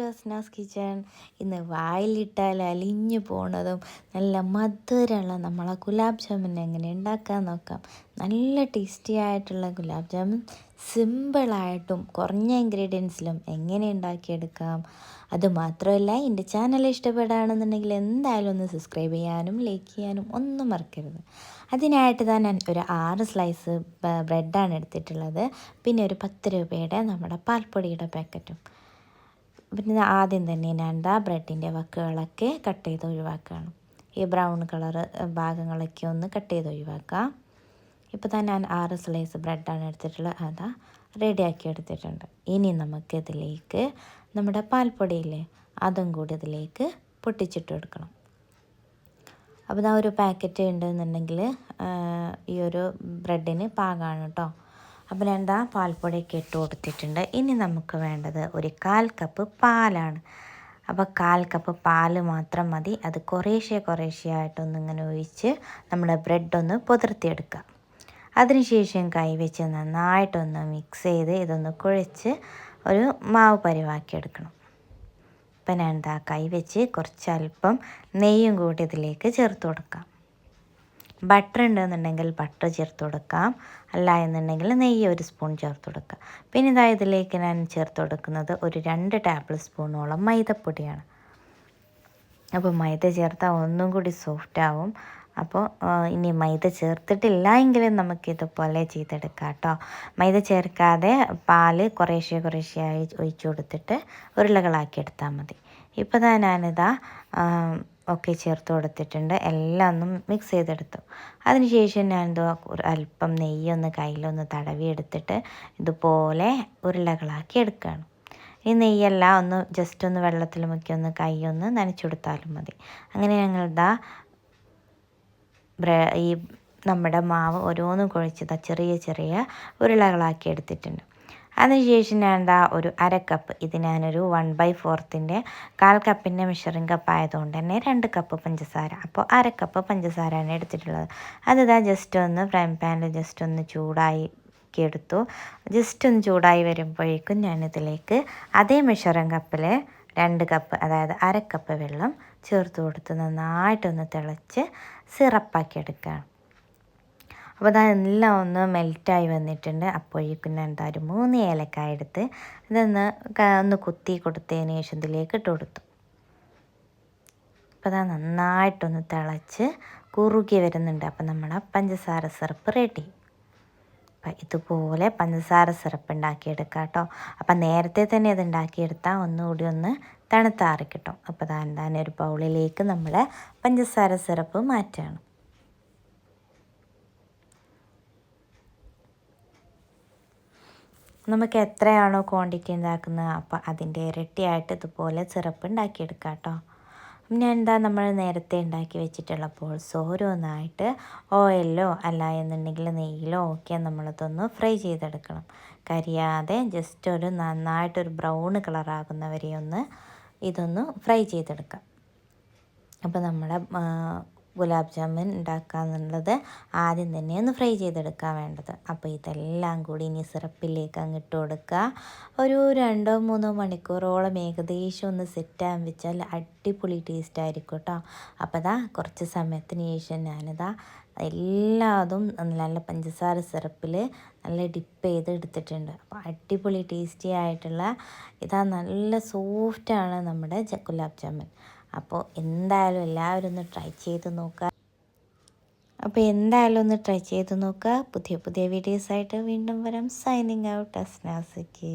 Asnas kitchen ഇന്ന് വായിലിട്ടാൽ അലിഞ്ഞു പോണതും നല്ല മധുരമുള്ള നമ്മളെ ഗുലാബ് ജാമുൻ എങ്ങനെ ഉണ്ടാക്കാൻ നോക്കാം. നല്ല ടേസ്റ്റി ആയിട്ടുള്ള ഗുലാബ് ജാമുൻ സിമ്പിളായിട്ടും കുറഞ്ഞ ഇൻഗ്രീഡിയൻസിലും എങ്ങനെ ഉണ്ടാക്കിയെടുക്കാം. അതുമാത്രമല്ല എന്റെ ചാനൽ ഇഷ്ടപ്പെടുകയാണെന്നുണ്ടെങ്കിൽ എന്തായാലും ഒന്ന് സബ്സ്ക്രൈബ് ചെയ്യാനും ലൈക്ക് ചെയ്യാനും ഒന്നും മറക്കരുത്. അതിനായിട്ട് തന്നെ ഞാൻ ഒരു ആറ് സ്ലൈസ് ബ്രെഡാണ് എടുത്തിട്ടുള്ളത്. പിന്നെ ഒരു പത്ത് രൂപയുടെ നമ്മുടെ പാൽപ്പൊടിയുടെ പാക്കറ്റും പിന്നെ ആദ്യം തന്നെ ഞാൻ എന്താ ബ്രെഡിന്റെ വക്കുകളൊക്കെ കട്ട് ചെയ്ത് ഒഴിവാക്കുകയാണ്. ഈ ബ്രൗൺ കളർ ഭാഗങ്ങളൊക്കെ ഒന്ന് കട്ട് ചെയ്ത് ഒഴിവാക്കാം ഇപ്പോൾ തന്നെ ഞാൻ ആറ് സ്ലൈസ് ബ്രെഡാണ് എടുത്തിട്ടുള്ളത്. അതാ റെഡിയാക്കി എടുത്തിട്ടുണ്ട്. ഇനി നമുക്ക് ഇതിലേക്ക് നമ്മുടെ പാൽപ്പൊടിയില്ലേ അതും കൂടി ഇതിലേക്ക് പൊട്ടിച്ചിട്ട് കൊടുക്കണം. അപ്പോൾ ഒരു പാക്കറ്റ് ഉണ്ടെന്നുണ്ടെങ്കിൽ ഈ ഒരു ബ്രെഡിന് പാകമാണ് കേട്ടോ. അപ്പോൾ ഞാൻ എന്താ പാൽപ്പൊടിയൊക്കെ ഇട്ട് കൊടുത്തിട്ടുണ്ട്. ഇനി നമുക്ക് വേണ്ടത് ഒരു കാൽ കപ്പ് പാലാണ്. അപ്പോൾ കാൽ കപ്പ് പാൽ മാത്രം മതി. അത് കുറേശ്ശെ കുറേശ്ശെ ആയിട്ടൊന്ന് ഇങ്ങനെ ഒഴിച്ച് നമ്മുടെ ബ്രെഡ് ഒന്ന് പുതിർത്തിയെടുക്കുക അതിനുശേഷം കൈവച്ച് നന്നായിട്ടൊന്ന് മിക്സ് ചെയ്ത് ഇതൊന്ന് കുഴച്ച് ഒരു മാവ് പരിവാക്കിയെടുക്കണം ഇപ്പം ഞാൻ എന്താ കൈ വെച്ച് കുറച്ചല്പം നെയ്യും കൂടി ഇതിലേക്ക് ചേർത്ത് കൊടുക്കാം. ബട്ടർ ഉണ്ടെന്നുണ്ടെങ്കിൽ ബട്ടർ ചേർത്ത് കൊടുക്കാം. അല്ല എന്നുണ്ടെങ്കിൽ നെയ്യ് ഒരു സ്പൂൺ ചേർത്ത് കൊടുക്കാം. പിന്നെ ഇതാ ഇതിലേക്ക് ഞാൻ ചേർത്ത് കൊടുക്കുന്നത് ഒരു രണ്ട് ടേബിൾ സ്പൂണോളം മൈദപ്പൊടിയാണ്. അപ്പോൾ മൈദ ചേർത്താൽ ഒന്നും കൂടി സോഫ്റ്റ് ആവും. അപ്പോൾ ഇനി മൈദ ചേർത്തിട്ടില്ല എങ്കിലും നമുക്കിതുപോലെ ചെയ്തെടുക്കാം കേട്ടോ. മൈദ ചേർക്കാതെ പാൽ കുറേശ്ശെ കുറേശ്ശെയായി ഒഴിച്ചു കൊടുത്തിട്ട് ഉരുളകളാക്കി എടുത്താൽ മതി. ഇപ്പോൾ ഞാനിതാ ഒക്കെ ചേർത്ത് കൊടുത്തിട്ടുണ്ട്. എല്ലാം ഒന്നും മിക്സ് ചെയ്തെടുത്തു. അതിനുശേഷം ഞാൻ എന്തോ അല്പം നെയ്യൊന്ന് കയ്യിലൊന്ന് തടവി എടുത്തിട്ട് ഇതുപോലെ ഉരുളകളാക്കി എടുക്കുകയാണ്. ഈ നെയ്യെല്ലാം ഒന്ന് ജസ്റ്റ് ഒന്ന് വെള്ളത്തിൽ മുക്കി ഒന്ന് കൈ ഒന്ന് നനച്ചു കൊടുത്താലും മതി. അങ്ങനെ ഞങ്ങളിതാ ഈ നമ്മുടെ മാവ് ഓരോന്നും കുഴച്ചത് ചെറിയ ചെറിയ ഉരുളകളാക്കി എടുത്തിട്ടുണ്ട്. അതിനുശേഷം ഞാൻ എന്താ ഒരു അര കപ്പ് ഇത് ഞാനൊരു വൺ ബൈ ഫോർത്തിന്റെ കാൽ കപ്പിന്റെ മെഷറിംഗ് കപ്പ് ആയതുകൊണ്ട് തന്നെ രണ്ട് കപ്പ് പഞ്ചസാര. അപ്പോൾ അര കപ്പ് പഞ്ചസാരയാണ് എടുത്തിട്ടുള്ളത്. അതിതാ ജസ്റ്റ് ഒന്ന് ഫ്രൈ പാനിൽ ജസ്റ്റ് ഒന്ന് ചൂടായി എടുത്തു. ജസ്റ്റ് ഒന്ന് ചൂടായി വരുമ്പോഴേക്കും ഞാനിതിലേക്ക് അതേ മെഷറിംഗ് കപ്പിൽ രണ്ട് കപ്പ് അതായത് അര കപ്പ് വെള്ളം ചേർത്ത് കൊടുത്ത് നന്നായിട്ടൊന്ന് തിളച്ച് സിറപ്പാക്കി എടുക്കുകയാണ്. അപ്പോൾ അതെല്ലാം ഒന്ന് മെൽറ്റായി വന്നിട്ടുണ്ട്. അപ്പോഴേക്കും ഞാൻ എന്താ ഒരു മൂന്ന് ഏലക്കായ എടുത്ത് ഇതൊന്ന് ഒന്ന് കുത്തി കൊടുത്തതിന് ശേഷം ഇതിലേക്ക് ഇട്ട് കൊടുത്തു. അപ്പോൾ അത് നന്നായിട്ടൊന്ന് തിളച്ച് കുറുകി വരുന്നുണ്ട്. അപ്പോൾ നമ്മുടെ പഞ്ചസാര സിറപ്പ് റെഡി. അപ്പം ഇതുപോലെ പഞ്ചസാര സിറപ്പ് ഉണ്ടാക്കിയെടുക്കാം കേട്ടോ. അപ്പം നേരത്തെ തന്നെ ഇത് ഉണ്ടാക്കിയെടുത്താൽ ഒന്നുകൂടി ഒന്ന് തണുത്താറി അപ്പോൾ താൻ തന്നെ ഒരു ബൗളിലേക്ക് നമ്മൾ പഞ്ചസാര സിറപ്പ് മാറ്റുകയാണ് നമുക്ക് എത്രയാണോ ക്വാണ്ടിറ്റി ഉണ്ടാക്കുന്നത് അപ്പോൾ അതിന്റെ ഇരട്ടിയായിട്ട് ഇതുപോലെ സിറപ്പ് ഉണ്ടാക്കിയെടുക്കാം കേട്ടോ ഞാൻ എന്താ നമ്മൾ നേരത്തെ ഉണ്ടാക്കി വെച്ചിട്ടുള്ള പോൾസ് ഓരോന്നായിട്ട് ഓയിലോ അല്ല എന്നുണ്ടെങ്കിൽ നെയ്യിലോ ഒക്കെ നമ്മളതൊന്ന് ഫ്രൈ ചെയ്തെടുക്കണം. കരിയാതെ ജസ്റ്റ് ഒരു നന്നായിട്ടൊരു ബ്രൗൺ കളറാകുന്നവരെ ഒന്ന് ഇതൊന്ന് ഫ്രൈ ചെയ്തെടുക്കാം. അപ്പോൾ നമ്മുടെ ഗുലാബ് ജാമുൻ ഉണ്ടാക്കാന്നുള്ളത് ആദ്യം തന്നെ ഒന്ന് ഫ്രൈ ചെയ്തെടുക്കാൻ വേണ്ടത്. അപ്പോൾ ഇതെല്ലാം കൂടി ഇനി സിറപ്പിലേക്ക് അങ്ങ് ഇട്ട് കൊടുക്കുക. ഒരു രണ്ടോ മൂന്നോ മണിക്കൂറോളം ഏകദേശം ഒന്ന് സെറ്റാൻ വെച്ചാൽ അടിപൊളി ടേസ്റ്റ് ആയിരിക്കും കേട്ടോ. അപ്പോൾ ഇതാ കുറച്ച് സമയത്തിന് ശേഷം ഞാനിതാ എല്ലാതും നല്ല പഞ്ചസാര സിറപ്പിൽ നല്ല ഡിപ്പ് ചെയ്ത് എടുത്തിട്ടുണ്ട്. അപ്പോൾ അടിപൊളി ടേസ്റ്റി ആയിട്ടുള്ള ഇതാ നല്ല സോഫ്റ്റാണ് നമ്മുടെ ഗുലാബ് ജാമുൻ. അപ്പോൾ എന്തായാലും എല്ലാവരും ഒന്ന് ട്രൈ ചെയ്ത് നോക്കുക. അപ്പോൾ എന്തായാലും ഒന്ന് ട്രൈ ചെയ്ത് നോക്കുക. പുതിയ പുതിയ വീഡിയോസായിട്ട് വീണ്ടും വരാം. Signing out അസ്നാസിക്ക്.